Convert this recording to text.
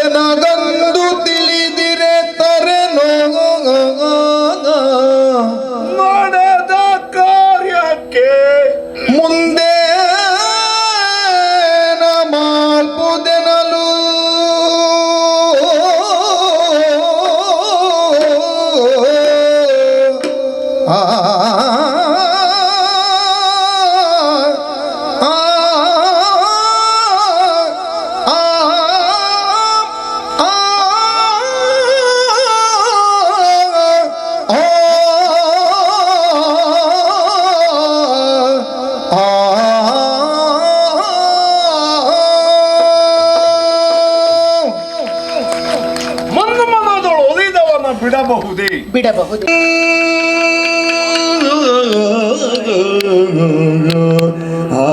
ಎನಗಂದು ತಿಳಿದಿರೆ ತರೆ ನಡೆದ ಕಾರ್ಯಕ್ಕೆ ಮುಂದೆ ಮಾಲ್ಪುದೆನಲು ಆ. ಮಣ್ಣು ಮನದೊಳು ಒಲಿದವನ ಬಿಡಬಹುದೇ ಬಿಡಬಹುದು ಆ